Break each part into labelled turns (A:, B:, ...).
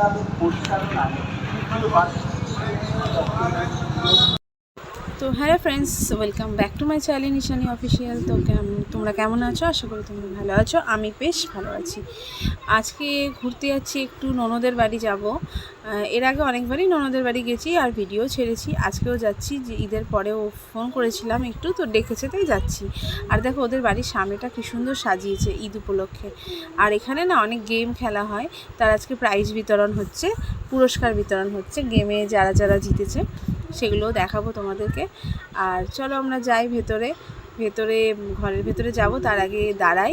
A: তাদের পরিচালনায় তো hello friends welcome back to my channel Nishani official তো তোমরা কেমন আছো? আশা করি তোমরা ভালো আছো, আমি বেশ ভালো আছি। আজকে ঘুরতে যাচ্ছি একটু ননদের বাড়ি যাব। এর আগে অনেকবারই ননদের বাড়ি গেছি আর ভিডিও ছেড়েছি। আজকেও যাচ্ছি, যে ঈদের পরেও ফোন করেছিলাম একটু, তো ডেকেছে তাই যাচ্ছি। আর দেখো, ওদের বাড়ির সামনেটা কী সুন্দর সাজিয়েছে ঈদ উপলক্ষে। আর এখানে না অনেক গেম খেলা হয়, তার আজকে প্রাইজ বিতরণ হচ্ছে, পুরস্কার বিতরণ হচ্ছে গেমে যারা যারা জিতেছে। সেগুলোও দেখাবো তোমাদেরকে। আর চলো আমরা যাই ভেতরে। ভেতরে ঘরের ভেতরে যাব, তার আগে দাঁড়াই।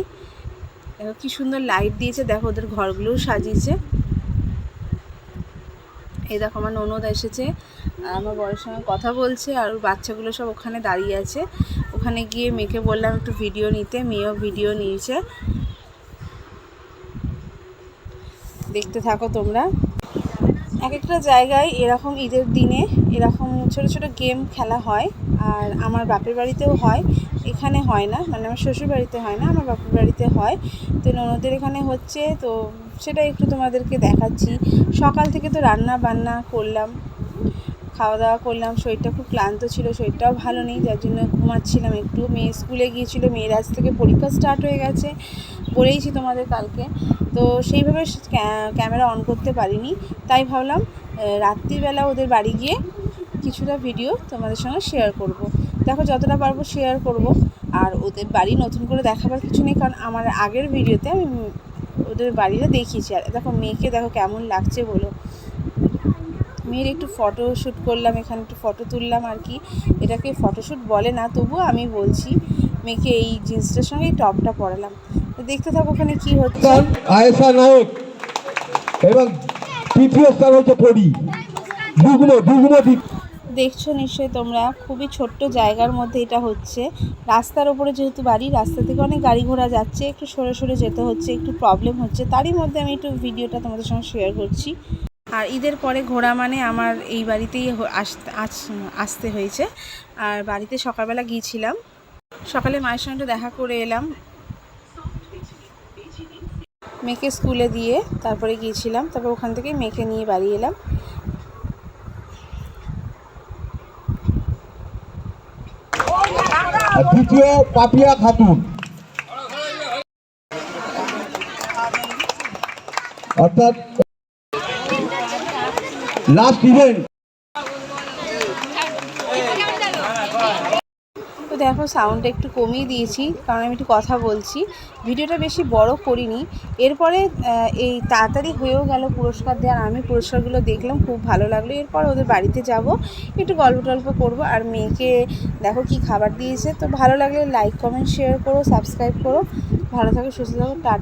A: দেখো কি সুন্দর লাইট দিয়েছে, দেখো ওদের ঘরগুলোও সাজিয়েছে। এই দেখো আমার ননদ এসেছে, আমার বরের সঙ্গে কথা বলছে, আর ওর বাচ্চাগুলো সব ওখানে দাঁড়িয়ে আছে। ওখানে গিয়ে মেয়েকে বললাম, একটু ভিডিও নিতে। মেয়েও ভিডিও নিয়েছে। দেখতে থাকো তোমরা। এক একটা জায়গায় এরকম ঈদের দিনে এরকম ছোট ছোট গেম খেলা হয়, আর আমার বাপের বাড়িতেও হয়। এখানে হয় না মানে আমার শ্বশুর বাড়িতে হয় না, আমার বাপের বাড়িতে হয়। তো ননদের এখানে হচ্ছে, তো সেটা একটু তোমাদেরকে দেখাচ্ছি। সকাল থেকে তো রান্না বান্না করলাম। খাওয়া দাওয়া করলাম, শরীরটা খুব ক্লান্ত ছিল, শরীরটাও ভালো নেই, যার জন্য ঘুমাচ্ছিলাম একটু। মেয়ে স্কুলে গিয়েছিল, মেয়ের আজ থেকে পরীক্ষা স্টার্ট হয়ে গেছে বলেইছি তোমাদের কালকে। তো সেইভাবে ক্যামেরা অন করতে পারিনি। তাই ভাবলাম রাত্রিবেলা ওদের বাড়ি গিয়ে কিছুটা ভিডিও তোমাদের সঙ্গে শেয়ার করব। দেখো যতটা পারব শেয়ার করব। আর ওদের বাড়ি নতুন করে দেখাবার কিছু নেই, কারণ আমার আগের ভিডিওতে আমি ওদের বাড়িটা দেখিয়েছি। আর দেখো মেয়েকে দেখো কেমন লাগছে বলো। মেয়ের একটু ফটো শ্যুট করলাম এখানে একটু ফটো তুললাম আর কি। এটাকে ফটোশ্যুট বলে না তবুও আমি বলছি মেয়েকে এই জিন্সটার সঙ্গে টপটা পরালাম। তো দেখতে থাকো ওখানে কি হচ্ছে।
B: আয়েশা নায়ক এবং তৃতীয় স্থান হচ্ছে পরি।
A: দেখছ নিশ্চয়ই তোমরা খুবই ছোট্ট জায়গার মধ্যে এটা হচ্ছে। রাস্তার ওপরে যেহেতু বাড়ি রাস্তা থেকে অনেক গাড়ি ঘোড়া যাচ্ছে একটু সরে সরে যেতে হচ্ছে একটু প্রবলেম হচ্ছে। তারই মধ্যে আমি একটু ভিডিওটা তোমাদের সঙ্গে শেয়ার করছি। আর ঈদের পরে ঘোরা মানে আমার এই বাড়িতেই আসতে আস- আসতে হয়েছে। আর বাড়িতে সকালবেলা গিয়েছিলাম। সকালে মায়ের সঙ্গে দেখা করে এলাম। মেয়েকে স্কুলে দিয়ে তারপরে গিয়েছিলাম। তারপর ওখান থেকে মেয়েকে নিয়ে বাড়ি এলাম।
B: অর্থাৎ লাস্ট ইভেন্ট
A: দেখো সাউন্ডটা একটু কমিয়ে দিয়েছি, কারণ আমি একটু কথা বলছি। ভিডিওটা বেশি বড় করিনি। এরপরে এই তাড়াতাড়ি হয়েও গেল পুরস্কার দেওয়ার। আমি পুরস্কারগুলো দেখলাম, খুব ভালো লাগল। এরপর ওদের বাড়িতে যাব, একটু গল্প টল্প করব। আর মেয়েকে দেখো কি খাবার দিয়েছে। তো ভালো লাগলে লাইক কমেন্ট শেয়ার করো সাবস্ক্রাইব করো। ভালো থাকো, সুস্থ থাকো, টাটা।